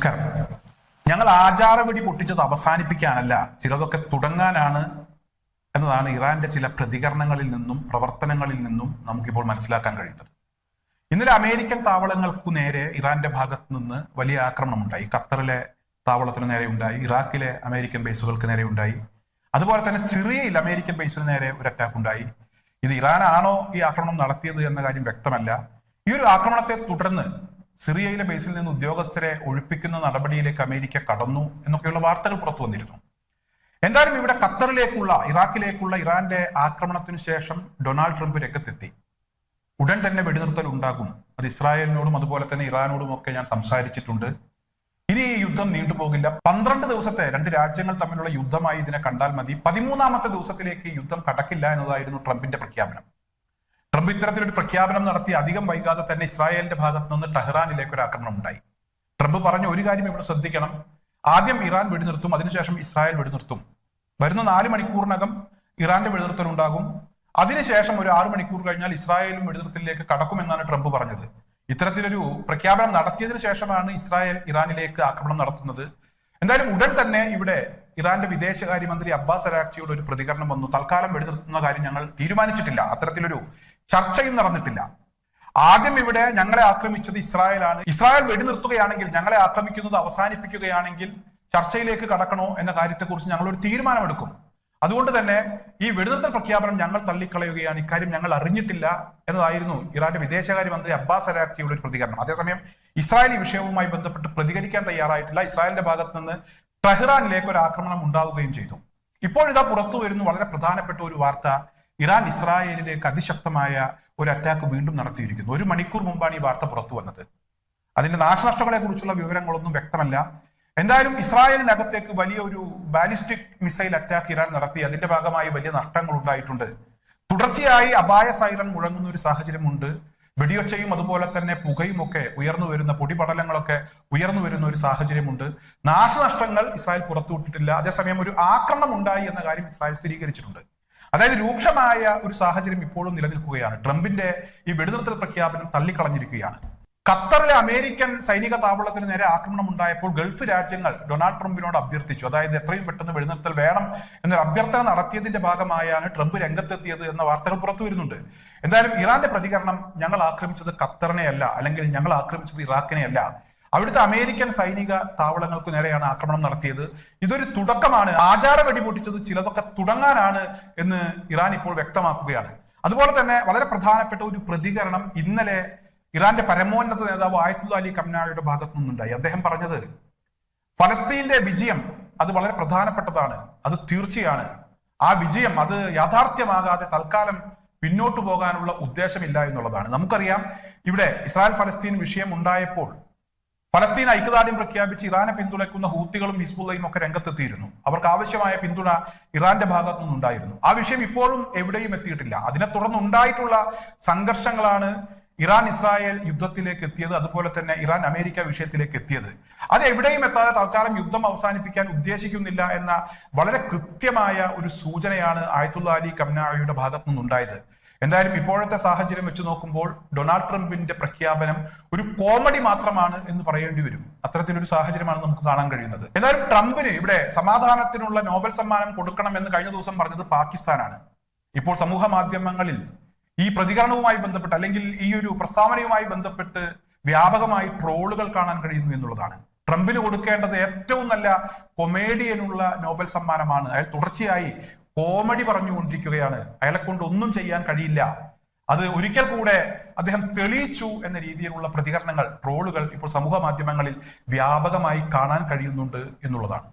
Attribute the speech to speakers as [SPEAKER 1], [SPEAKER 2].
[SPEAKER 1] നമസ്കാരം. ഞങ്ങൾ ആചാരവെടി പൊട്ടിച്ചത് അവസാനിപ്പിക്കാനല്ല ചിലതൊക്കെ തുടങ്ങാനാണ് എന്നതാണ് ഇറാന്റെ ചില പ്രതികരണങ്ങളിൽ നിന്നും പ്രവർത്തനങ്ങളിൽ നിന്നും നമുക്കിപ്പോൾ മനസ്സിലാക്കാൻ കഴിയുന്നത്. ഇന്നലെ അമേരിക്കൻ താവളങ്ങൾക്കു നേരെ ഇറാന്റെ ഭാഗത്ത് നിന്ന് വലിയ ആക്രമണം ഉണ്ടായി ഖത്തറിലെ താവളത്തിന് നേരെ ഉണ്ടായി ഇറാഖിലെ അമേരിക്കൻ ബേസുകൾക്ക് നേരെ ഉണ്ടായി. അതുപോലെ തന്നെ സിറിയയിൽ അമേരിക്കൻ ബേസിന് നേരെ ഒരു അറ്റാക്ക് ഉണ്ടായി. ഇത് ഇറാനാണോ ഈ ആക്രമണം നടത്തിയത് എന്ന കാര്യം വ്യക്തമല്ല. ഈ ഒരു ആക്രമണത്തെ തുടർന്ന് സിറിയയിലെ ബേസിൽ നിന്ന് ഉദ്യോഗസ്ഥരെ ഒഴിപ്പിക്കുന്ന നടപടിയിലേക്ക് അമേരിക്ക കടന്നു എന്നൊക്കെയുള്ള വാർത്തകൾ പുറത്തു വന്നിരുന്നു. എന്തായാലും ഇവിടെ ഖത്തറിലേക്കുള്ള ഇറാഖിലേക്കുള്ള ഇറാന്റെ ആക്രമണത്തിനു ശേഷം ഡൊണാൾഡ് ട്രംപ് രംഗത്തെത്തി. ഉടൻ തന്നെ വെടിനിർത്തൽ ഉണ്ടാകും. അത് ഇസ്രായേലിനോടും അതുപോലെ തന്നെ ഇറാനോടും ഒക്കെ ഞാൻ സംസാരിച്ചിട്ടുണ്ട്. ഇനി ഈ യുദ്ധം നീണ്ടുപോകില്ല പന്ത്രണ്ട് ദിവസത്തെ രണ്ട് രാജ്യങ്ങൾ തമ്മിലുള്ള യുദ്ധമായി ഇതിനെ കണ്ടാൽ മതി. പതിമൂന്നാമത്തെ ദിവസത്തിലേക്ക് യുദ്ധം കടക്കില്ല എന്നതായിരുന്നു ട്രംപിന്റെ പ്രഖ്യാപനം. ട്രംപ് ഇത്തരത്തിലൊരു പ്രഖ്യാപനം നടത്തി അധികം വൈകാതെ തന്നെ ഇസ്രായേലിന്റെ ഭാഗത്ത് നിന്ന് ടെഹ്റാനിലേക്ക് ഒരു ആക്രമണം ഉണ്ടായി. ട്രംപ് പറഞ്ഞ ഒരു കാര്യം ഇവിടെ ശ്രദ്ധിക്കണം. ആദ്യം ഇറാൻ വെടിനിർത്തും അതിനുശേഷം ഇസ്രായേൽ വെടിനിർത്തും. വരുന്ന നാല് മണിക്കൂറിനകം ഇറാന്റെ വെടിനിർത്തൽ ഉണ്ടാകും. അതിനുശേഷം ഒരു ആറു മണിക്കൂർ കഴിഞ്ഞാൽ ഇസ്രായേലും വെടിനിർത്തലിലേക്ക് കടക്കുമെന്നാണ് ട്രംപ് പറഞ്ഞത്. ഇത്തരത്തിലൊരു പ്രഖ്യാപനം നടത്തിയതിനു ശേഷമാണ് ഇസ്രായേൽ ഇറാനിലേക്ക് ആക്രമണം നടത്തുന്നത്. എന്തായാലും ഉടൻ തന്നെ ഇവിടെ ഇറാന്റെ വിദേശകാര്യമന്ത്രി അബ്ബാസ് അരാക്ചിയുടെ ഒരു പ്രതികരണം വന്നു. തൽക്കാലം വെടിനിർത്തുന്ന കാര്യം ഞങ്ങൾ തീരുമാനിച്ചിട്ടില്ല. അത്തരത്തിലൊരു ചർച്ചയും നടന്നിട്ടില്ല. ആദ്യം ഇവിടെ ഞങ്ങളെ ആക്രമിച്ചത് ഇസ്രായേലാണ്. ഇസ്രായേൽ വെടിനിർത്തുകയാണെങ്കിൽ ഞങ്ങളെ ആക്രമിക്കുന്നത് അവസാനിപ്പിക്കുകയാണെങ്കിൽ ചർച്ചയിലേക്ക് കടക്കണോ എന്ന കാര്യത്തെക്കുറിച്ച് ഞങ്ങൾ ഒരു തീരുമാനമെടുക്കും. അതുകൊണ്ട് തന്നെ ഈ വെടിനിർത്തൽ പ്രഖ്യാപനം ഞങ്ങൾ തള്ളിക്കളയുകയാണ്. ഇക്കാര്യം ഞങ്ങൾ അറിഞ്ഞിട്ടില്ല എന്നതായിരുന്നു ഇറാന്റെ വിദേശകാര്യമന്ത്രി അബ്ബാസ് അരാക്ചിയുടെ ഒരു പ്രതികരണം. അതേസമയം ഇസ്രായേലി വിഷയവുമായി ബന്ധപ്പെട്ട് പ്രതികരിക്കാൻ തയ്യാറായിട്ടില്ല. ഇസ്രായേലിന്റെ ഭാഗത്ത് നിന്ന് ടെഹ്റാനിലേക്ക് ഒരു ആക്രമണം ഉണ്ടാവുകയും ചെയ്തു. ഇപ്പോഴിതാ പുറത്തു വരുന്ന വളരെ പ്രധാനപ്പെട്ട ഒരു വാർത്ത ഇറാൻ ഇസ്രായേലിലേക്ക് അതിശക്തമായ ഒരു അറ്റാക്ക് വീണ്ടും നടത്തിയിരിക്കുന്നു. ഒരു മണിക്കൂർ മുമ്പാണ് ഈ വാർത്ത പുറത്തു വന്നത്. അതിന്റെ നാശനഷ്ടങ്ങളെ കുറിച്ചുള്ള വിവരങ്ങളൊന്നും വ്യക്തമല്ല. എന്തായാലും ഇസ്രായേലിനകത്തേക്ക് വലിയ ഒരു ബാലിസ്റ്റിക് മിസൈൽ അറ്റാക്ക് ഇറാൻ നടത്തി. അതിന്റെ ഭാഗമായി വലിയ നഷ്ടങ്ങൾ ഉണ്ടായിട്ടുണ്ട്. തുടർച്ചയായി അപായ സൈറൺ മുഴങ്ങുന്ന ഒരു സാഹചര്യമുണ്ട്. വെടിയൊച്ചയും അതുപോലെ തന്നെ പുകയും ഒക്കെ ഉയർന്നു വരുന്ന പൊടിപടലങ്ങളൊക്കെ ഉയർന്നു വരുന്ന ഒരു സാഹചര്യമുണ്ട്. നാശനഷ്ടങ്ങൾ ഇസ്രായേൽ പുറത്തുവിട്ടിട്ടില്ല. അതേസമയം ഒരു ആക്രമണം ഉണ്ടായി എന്ന കാര്യം ഇസ്രായേൽ സ്ഥിരീകരിച്ചിട്ടുണ്ട്. അതായത് രൂക്ഷമായ ഒരു സാഹചര്യം ഇപ്പോഴും നിലനിൽക്കുകയാണ്. ട്രംപിന്റെ ഈ വെടിനിർത്തൽ പ്രഖ്യാപനം തള്ളിക്കളഞ്ഞിരിക്കുകയാണ്. ഖത്തറിലെ അമേരിക്കൻ സൈനിക താവളത്തിന് നേരെ ആക്രമണം ഉണ്ടായപ്പോൾ ഗൾഫ് രാജ്യങ്ങൾ ഡൊണാൾഡ് ട്രംപിനോട് അഭ്യർത്ഥിച്ചു. അതായത് എത്രയും പെട്ടെന്ന് വെടിനിർത്തൽ വേണം എന്നൊരു അഭ്യർത്ഥന നടത്തിയതിന്റെ ഭാഗമായാണ് ട്രംപ് രംഗത്തെത്തിയത് എന്ന വാർത്തകൾ പുറത്തു വരുന്നുണ്ട്. എന്തായാലും ഇറാന്റെ പ്രതികരണം ഞങ്ങൾ ആക്രമിച്ചത് ഖത്തറിനെയല്ല അല്ലെങ്കിൽ ഞങ്ങൾ ആക്രമിച്ചത് ഇറാഖിനെയല്ല. അവിടുത്തെ അമേരിക്കൻ സൈനിക താവളങ്ങൾക്ക് നേരെയാണ് ആക്രമണം നടത്തിയത്. ഇതൊരു തുടക്കമാണ്. ആചാര വെടിപൊട്ടിച്ചത് ചിലതൊക്കെ തുടങ്ങാനാണ് എന്ന് ഇറാൻ ഇപ്പോൾ വ്യക്തമാക്കുകയാണ്. അതുപോലെ തന്നെ വളരെ പ്രധാനപ്പെട്ട ഒരു പ്രതികരണം ഇന്നലെ ഇറാന്റെ പരമോന്നത നേതാവ് ആയത്തുൽ അലി കംനായുടെ ഭാഗത്തു നിന്നുണ്ടായി. അദ്ദേഹം പറഞ്ഞത് ഫലസ്തീന്റെ വിജയം അത് വളരെ പ്രധാനപ്പെട്ടതാണ്. അത് തീർച്ചയാണ്. ആ വിജയം അത് യാഥാർത്ഥ്യമാകാതെ തൽക്കാലം പിന്നോട്ടു പോകാനുള്ള ഉദ്ദേശമില്ല എന്നുള്ളതാണ്. നമുക്കറിയാം ഇവിടെ ഇസ്രായേൽ ഫലസ്തീൻ വിഷയം ഉണ്ടായപ്പോൾ ഫലസ്തീൻ ഐക്യദാർഢ്യം പ്രഖ്യാപിച്ച് ഇറാനെ പിന്തുണയ്ക്കുന്ന ഹൂത്തികളും ഹിസ്ബുള്ളയും ഒക്കെ രംഗത്തെത്തിയിരുന്നു. അവർക്ക് ആവശ്യമായ പിന്തുണ ഇറാന്റെ ഭാഗത്തു നിന്നുണ്ടായിരുന്നു. ആ വിഷയം ഇപ്പോഴും എവിടെയും എത്തിയിട്ടില്ല. അതിനെ തുടർന്ന് ഉണ്ടായിട്ടുള്ള സംഘർഷങ്ങളാണ് ഇറാൻ ഇസ്രായേൽ യുദ്ധത്തിലേക്ക് എത്തിയത് അതുപോലെ തന്നെ ഇറാൻ അമേരിക്ക വിഷയത്തിലേക്ക് എത്തിയത്. അത് എവിടെയും എത്താതെ തൽക്കാലം യുദ്ധം അവസാനിപ്പിക്കാൻ ഉദ്ദേശിക്കുന്നില്ല എന്ന വളരെ കൃത്യമായ ഒരു സൂചനയാണ് ആയത്തുള്ള അലി കംനായുടെ ഭാഗത്തു നിന്നുണ്ടായത്. എന്തായാലും ഇപ്പോഴത്തെ സാഹചര്യം വെച്ച് നോക്കുമ്പോൾ ഡൊണാൾഡ് ട്രംപിന്റെ പ്രഖ്യാപനം ഒരു കോമഡി മാത്രമാണ് എന്ന് പറയേണ്ടി വരും. അത്തരത്തിലൊരു സാഹചര്യമാണ് നമുക്ക് കാണാൻ കഴിയുന്നത്. എന്തായാലും ട്രംപിന് ഇവിടെ സമാധാനത്തിനുള്ള നോബൽ സമ്മാനം കൊടുക്കണം എന്ന് കഴിഞ്ഞ ദിവസം പറഞ്ഞത് പാകിസ്ഥാനാണ്. ഇപ്പോൾ സമൂഹ മാധ്യമങ്ങളിൽ ഈ പ്രതികരണവുമായി ബന്ധപ്പെട്ട് അല്ലെങ്കിൽ ഈ ഒരു പ്രസ്താവനയുമായി ബന്ധപ്പെട്ട് വ്യാപകമായി ട്രോളുകൾ കാണാൻ കഴിയുന്നു എന്നുള്ളതാണ്. ട്രംപിന് കൊടുക്കേണ്ടത് ഏറ്റവും നല്ല കൊമേഡിയനുള്ള നോബൽ സമ്മാനമാണ്. അയാൾ തുടർച്ചയായി കോമഡി പറഞ്ഞുകൊണ്ടിരിക്കുകയാണ്. അയാളെ കൊണ്ട് ഒന്നും ചെയ്യാൻ കഴിയില്ല. അത് ഒരിക്കൽ കൂടെ അദ്ദേഹം തെളിയിച്ചു എന്ന രീതിയിലുള്ള പ്രതികരണങ്ങൾ ട്രോളുകൾ ഇപ്പോൾ സമൂഹ മാധ്യമങ്ങളിൽ വ്യാപകമായി കാണാൻ കഴിയുന്നുണ്ട് എന്നുള്ളതാണ്.